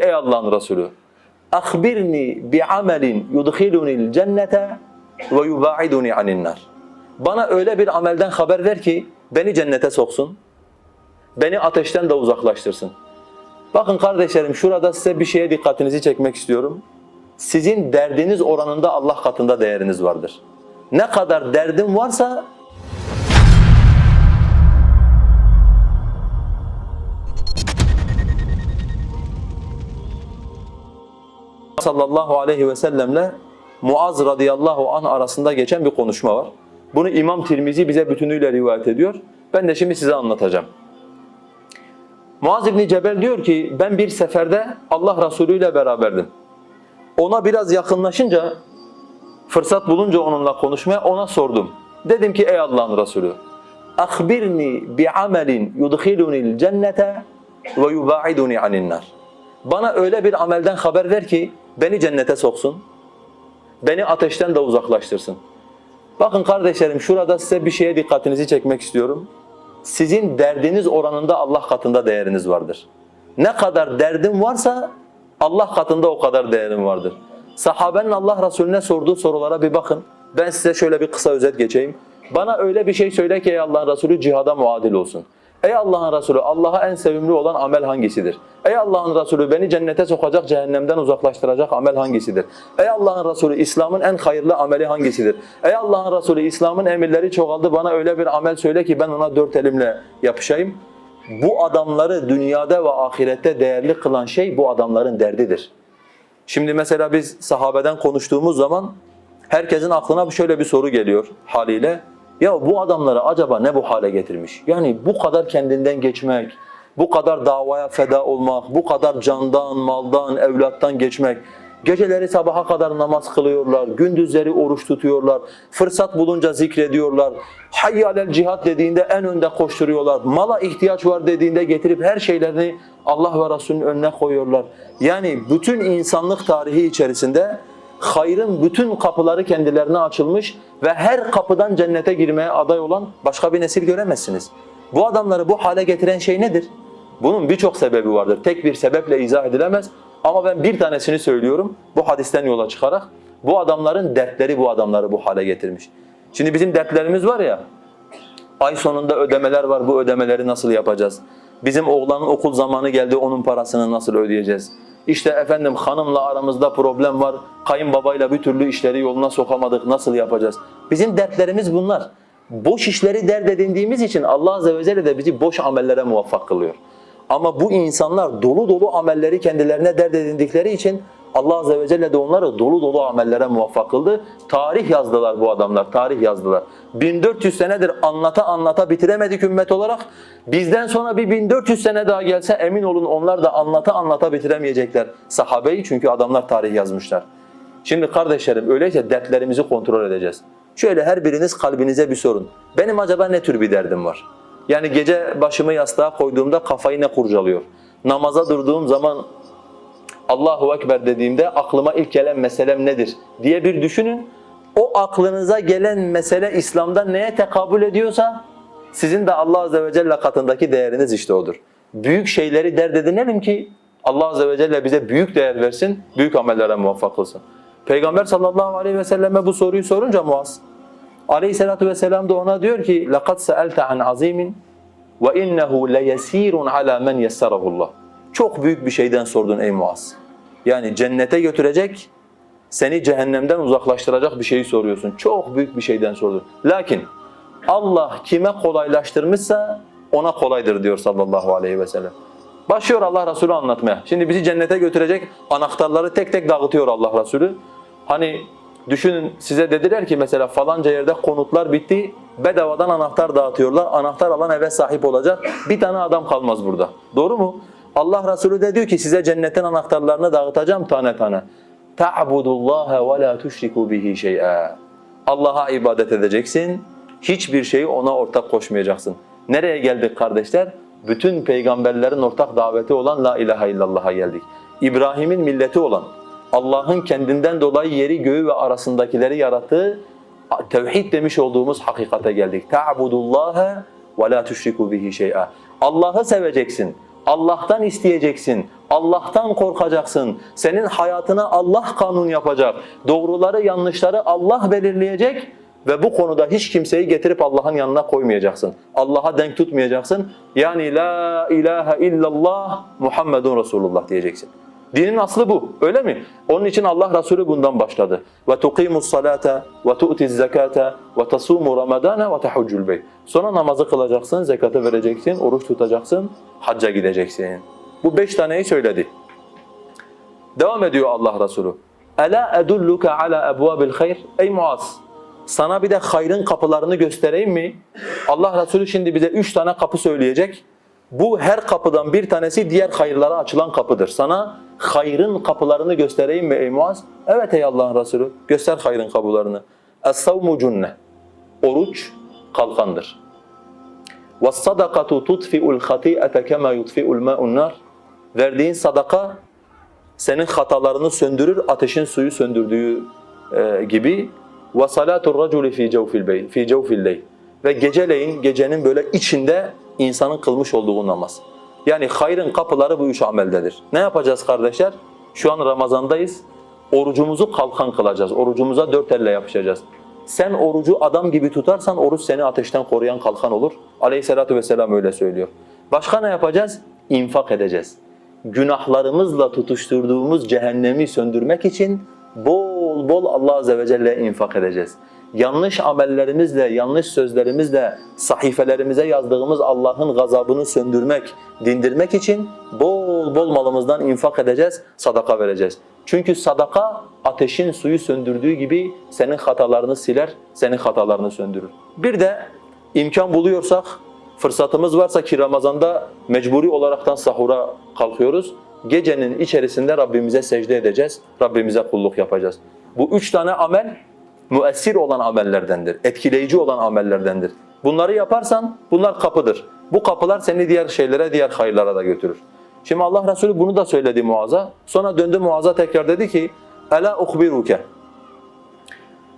Ey Allah'ın Resulü, akhbirni bi amelin yudkhiluni'l cennete ve yubaiduni anin nar. Bana öyle bir amelden haber ver ki beni cennete soksun, beni ateşten de uzaklaştırsın. Bakın kardeşlerim şurada size bir şeye dikkatinizi çekmek istiyorum. Sizin derdiniz oranında Allah katında değeriniz vardır. Ne kadar derdim varsa sallallahu aleyhi ve sellemle Muaz radıyallahu anh arasında geçen bir konuşma var. Bunu İmam Tirmizi bize bütünüyle rivayet ediyor. Ben de şimdi size anlatacağım. Muaz İbni Cebel diyor ki ben bir seferde Allah Resulü ile beraberdim. Ona biraz yakınlaşınca fırsat bulunca onunla konuşmaya ona sordum. Dedim ki ey Allah'ın Resulü amelin yudkhiluni'l cennete ve yubaiduni anin nar. Bana öyle bir amelden haber ver ki beni cennete soksun, beni ateşten de uzaklaştırsın. Bakın kardeşlerim şurada size bir şeye dikkatinizi çekmek istiyorum. Sizin derdiniz oranında Allah katında değeriniz vardır. Ne kadar derdim varsa Allah katında o kadar değerim vardır. Sahabenin Allah Resulüne sorduğu sorulara bir bakın. Ben size şöyle bir kısa özet geçeyim. Bana öyle bir şey söyle ki ey Allah'ın Resulü cihada muadil olsun. Ey Allah'ın Resulü Allah'a en sevimli olan amel hangisidir? Ey Allah'ın Resulü beni cennete sokacak, cehennemden uzaklaştıracak amel hangisidir? Ey Allah'ın Resulü İslam'ın en hayırlı ameli hangisidir? Ey Allah'ın Resulü İslam'ın emirleri çoğaldı bana öyle bir amel söyle ki ben ona dört elimle yapışayım. Bu adamları dünyada ve ahirette değerli kılan şey bu adamların derdidir. Şimdi mesela biz sahabeden konuştuğumuz zaman herkesin aklına şöyle bir soru geliyor haliyle. Ya bu adamları acaba ne bu hale getirmiş? Yani bu kadar kendinden geçmek, bu kadar davaya feda olmak, bu kadar candan, maldan, evlattan geçmek, geceleri sabaha kadar namaz kılıyorlar, gündüzleri oruç tutuyorlar, fırsat bulunca zikrediyorlar, hayy alel cihat dediğinde en önde koşturuyorlar, mala ihtiyaç var dediğinde getirip her şeylerini Allah ve Resulünün önüne koyuyorlar. Yani bütün insanlık tarihi içerisinde hayrın bütün kapıları kendilerine açılmış ve her kapıdan cennete girmeye aday olan başka bir nesil göremezsiniz. Bu adamları bu hale getiren şey nedir? Bunun birçok sebebi vardır. Tek bir sebeple izah edilemez. Ama ben bir tanesini söylüyorum bu hadisten yola çıkarak. Bu adamların dertleri bu adamları bu hale getirmiş. Şimdi bizim dertlerimiz var ya, ay sonunda ödemeler var bu ödemeleri nasıl yapacağız? Bizim oğlanın okul zamanı geldi onun parasını nasıl ödeyeceğiz? İşte efendim hanımla aramızda problem var, kayınbabayla bir türlü işleri yoluna sokamadık, nasıl yapacağız? Bizim dertlerimiz bunlar. Boş işleri dert edindiğimiz için Allah Azze ve Celle de bizi boş amellere muvaffak kılıyor. Ama bu insanlar dolu dolu amelleri kendilerine dert edindikleri için Allah Azze ve Celle de onları dolu dolu amellere muvaffak kıldı. Tarih yazdılar bu adamlar, tarih yazdılar. 1400 senedir anlata anlata bitiremedik ümmet olarak. Bizden sonra bir 1400 sene daha gelse emin olun onlar da anlata anlata bitiremeyecekler sahabeyi çünkü adamlar tarih yazmışlar. Şimdi kardeşlerim öyleyse dertlerimizi kontrol edeceğiz. Şöyle her biriniz kalbinize bir sorun. Benim acaba ne tür bir derdim var? Yani gece başımı yastığa koyduğumda kafayı ne kurcalıyor? Namaza durduğum zaman Allahu Ekber dediğimde aklıma ilk gelen meselem nedir diye bir düşünün. O aklınıza gelen mesele İslam'da neye tekabül ediyorsa sizin de Allah Azze ve Celle katındaki değeriniz işte odur. Büyük şeyleri dert edinelim ki Allah Azze ve Celle bize büyük değer versin, büyük amellere muvaffak olsun. Peygamber sallallahu aleyhi ve selleme bu soruyu sorunca Muaz, aleyhissalatu vesselam da ona diyor ki لَقَدْ سَأَلْتَ عَنْ عَظِيمٍ وَاِنَّهُ لَيَس۪يرٌ عَلَى مَنْ يَسَّرَهُ اللّٰهِ çok büyük bir şeyden sordun ey Muaz. Yani cennete götürecek, seni cehennemden uzaklaştıracak bir şeyi soruyorsun. Çok büyük bir şeyden sordun. Lakin Allah kime kolaylaştırmışsa ona kolaydır diyor sallallahu aleyhi ve sellem. Başlıyor Allah Resulü anlatmaya. Şimdi bizi cennete götürecek anahtarları tek tek dağıtıyor Allah Resulü. Hani düşünün size dediler ki mesela falanca yerde konutlar bitti, bedavadan anahtar dağıtıyorlar. Anahtar alan eve sahip olacak. Bir tane adam kalmaz burada. Doğru mu? Allah Resulü de diyor ki size cennetin anahtarlarını dağıtacağım tane tane. Ta'budullaha ve la tuşriku bihi şey'a. Allah'a ibadet edeceksin. Hiçbir şeyi ona ortak koşmayacaksın. Nereye geldik kardeşler? Bütün peygamberlerin ortak daveti olan la ilahe illallah'a geldik. İbrahim'in milleti olan Allah'ın kendinden dolayı yeri göğü ve arasındakileri yarattığı tevhid demiş olduğumuz hakikate geldik. Ta'budullaha ve la tuşriku bihi şey'a. Allah'ı seveceksin. Allah'tan isteyeceksin, Allah'tan korkacaksın. Senin hayatına Allah kanun yapacak. Doğruları yanlışları Allah belirleyecek ve bu konuda hiç kimseyi getirip Allah'ın yanına koymayacaksın. Allah'a denk tutmayacaksın. Yani la ilahe illallah Muhammedun Resulullah diyeceksin. Dinin aslı bu. Öyle mi? Onun için Allah Resulü bundan başladı. Ve tuqimus salata ve tu'tiz zakata ve tasumu ramadana ve tahuccul beyt. Sonra namazı kılacaksın, zekatı vereceksin, oruç tutacaksın, hacca gideceksin. Bu beş taneyi söyledi. Devam ediyor Allah Resulü. Ela edulluka ala ebvabil hayr? Ey Muaz, sana bir de hayrın kapılarını göstereyim mi? Allah Resulü şimdi bize üç tane kapı söyleyecek. Bu her kapıdan bir tanesi diğer hayırlara açılan kapıdır. Sana hayrın kapılarını göstereyim mi ey Muaz? Evet ey Allah'ın Resulü, göster hayrın kapılarını. Es-savmu cunne. Oruç kalkandır. وَالصَّدَقَةُ تُطْفِئُ الْخَطِيئَةَ كَمَا يُطْفِئُ الْمَاءُ النَّارِ Verdiğin sadaka senin hatalarını söndürür, ateşin suyu söndürdüğü e, gibi. وَصَلَاتُ الرَّجُلِ فِي جَوْفِ الْبَيْلِ فِي جَوْفِ اللَّيْلِ Ve geceleyin, gecenin böyle içinde insanın kılmış olduğu namaz. Yani hayrın kapıları bu üç ameldedir. Ne yapacağız kardeşler? Şu an Ramazandayız. Orucumuzu kalkan kılacağız. Orucumuza dört elle yapışacağız. Sen orucu adam gibi tutarsan oruç seni ateşten koruyan kalkan olur. Aleyhissalatu vesselam öyle söylüyor. Başka ne yapacağız? İnfak edeceğiz. Günahlarımızla tutuşturduğumuz cehennemi söndürmek için bol bol Allah azze ve celle infak edeceğiz. Yanlış amellerimizle, yanlış sözlerimizle sahifelerimize yazdığımız Allah'ın gazabını söndürmek, dindirmek için bol bol malımızdan infak edeceğiz, sadaka vereceğiz. Çünkü sadaka ateşin suyu söndürdüğü gibi senin hatalarını siler, senin hatalarını söndürür. Bir de imkan buluyorsak, fırsatımız varsa ki Ramazan'da mecburi olaraktan sahura kalkıyoruz. Gecenin içerisinde Rabbimize secde edeceğiz, Rabbimize kulluk yapacağız. Bu üç tane amel müessir olan amellerdendir, etkileyici olan amellerdendir. Bunları yaparsan bunlar kapıdır. Bu kapılar seni diğer şeylere, diğer hayırlara da götürür. Şimdi Allah Resulü bunu da söyledi Muaz'a. Sonra döndü Muaz'a tekrar dedi ki: "Ela ukhbiruke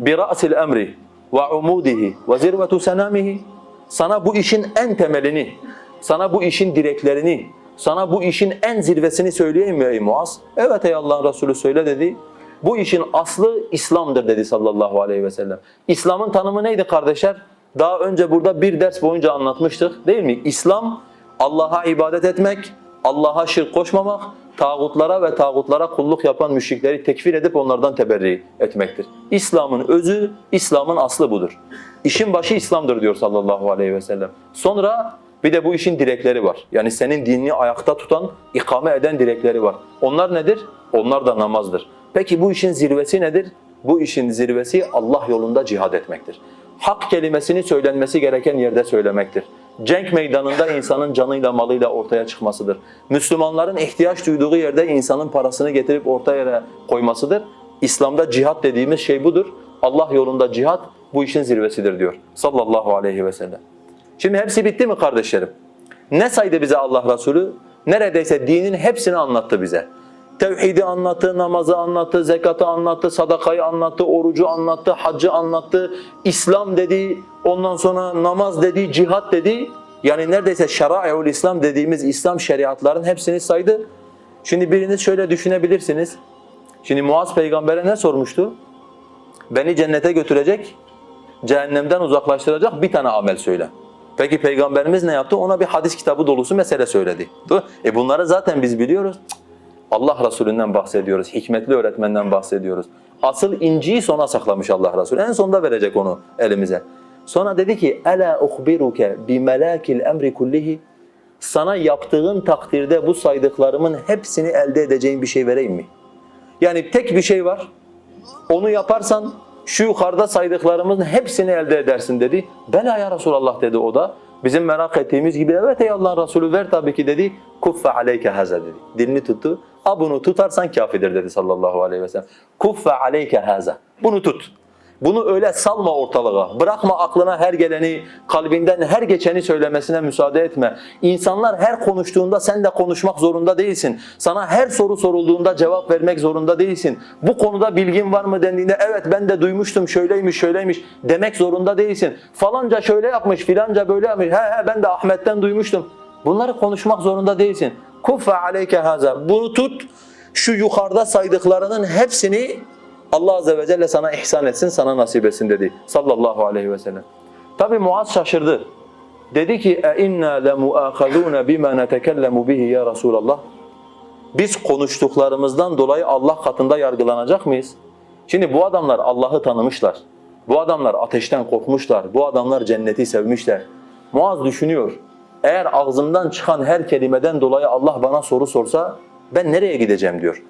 bi ra'sil emri ve umudihi ve zirvetu senamihi." Sana bu işin en temelini, sana bu işin direklerini, sana bu işin en zirvesini söyleyeyim mi ey Muaz? Evet ey Allah'ın Resulü söyle dedi. Bu işin aslı İslam'dır dedi sallallahu aleyhi ve sellem. İslam'ın tanımı neydi kardeşler? Daha önce burada bir ders boyunca anlatmıştık değil mi? İslam Allah'a ibadet etmek, Allah'a şirk koşmamak, tağutlara ve tağutlara kulluk yapan müşrikleri tekfir edip onlardan teberri etmektir. İslam'ın özü, İslam'ın aslı budur. İşin başı İslam'dır diyor sallallahu aleyhi ve sellem. Sonra bir de bu işin direkleri var. Yani senin dinini ayakta tutan, ikame eden direkleri var. Onlar nedir? Onlar da namazdır. Peki bu işin zirvesi nedir? Bu işin zirvesi Allah yolunda cihad etmektir. Hak kelimesini söylenmesi gereken yerde söylemektir. Cenk meydanında insanın canıyla malıyla ortaya çıkmasıdır. Müslümanların ihtiyaç duyduğu yerde insanın parasını getirip orta yere koymasıdır. İslam'da cihat dediğimiz şey budur. Allah yolunda cihat bu işin zirvesidir diyor sallallahu aleyhi ve sellem. Şimdi hepsi bitti mi kardeşlerim? Ne saydı bize Allah Resulü? Neredeyse dinin hepsini anlattı bize. Tevhidi anlattı, namazı anlattı, zekatı anlattı, sadakayı anlattı, orucu anlattı, haccı anlattı, İslam dedi, ondan sonra namaz dedi, cihat dedi. Yani neredeyse şerai'ul İslam dediğimiz İslam şeriatların hepsini saydı. Şimdi biriniz şöyle düşünebilirsiniz. Şimdi Muaz peygambere ne sormuştu? Beni cennete götürecek, cehennemden uzaklaştıracak bir tane amel söyle. Peki peygamberimiz ne yaptı? Ona bir hadis kitabı dolusu mesele söyledi. E bunları zaten biz biliyoruz. Allah Resulü'nden bahsediyoruz, hikmetli öğretmenden bahsediyoruz. Asıl inciyi sona saklamış Allah Resulü. En sonunda verecek onu elimize. Sonra dedi ki: "Ela uhbiruke bi melakil emri kullihi?" Sana yaptığın takdirde bu saydıklarımın hepsini elde edeceğin bir şey vereyim mi? Yani tek bir şey var. Onu yaparsan şu yukarıda saydıklarımızın hepsini elde edersin dedi. Bela ya Resulallah dedi o da. Bizim merak ettiğimiz gibi evet ey Allah'ın Resulü ver tabii ki dedi. Kuffe aleyke haza dedi. Dilini tuttu. A bunu tutarsan kafidir dedi sallallahu aleyhi ve sellem. Kuffe aleyke haza. Bunu tut. Bunu öyle salma ortalığa. Bırakma aklına her geleni, kalbinden her geçeni söylemesine müsaade etme. İnsanlar her konuştuğunda sen de konuşmak zorunda değilsin. Sana her soru sorulduğunda cevap vermek zorunda değilsin. Bu konuda bilgin var mı dendiğinde evet ben de duymuştum şöyleymiş şöyleymiş demek zorunda değilsin. Falanca şöyle yapmış filanca böyle yapmış. He he ben de Ahmet'ten duymuştum. Bunları konuşmak zorunda değilsin. Kuffe aleyke haza. Bunu tut. Şu yukarıda saydıklarının hepsini Allah azze ve celle sana ihsan etsin, sana nasip etsin dedi sallallahu aleyhi ve sellem. Tabi Muaz şaşırdı. Dedi ki inna lemuakhazuna bima netekellamu bihi ya Resulallah. Biz konuştuklarımızdan dolayı Allah katında yargılanacak mıyız? Şimdi bu adamlar Allah'ı tanımışlar. Bu adamlar ateşten korkmuşlar. Bu adamlar cenneti sevmişler. Muaz düşünüyor. Eğer ağzımdan çıkan her kelimeden dolayı Allah bana soru sorsa ben nereye gideceğim diyor.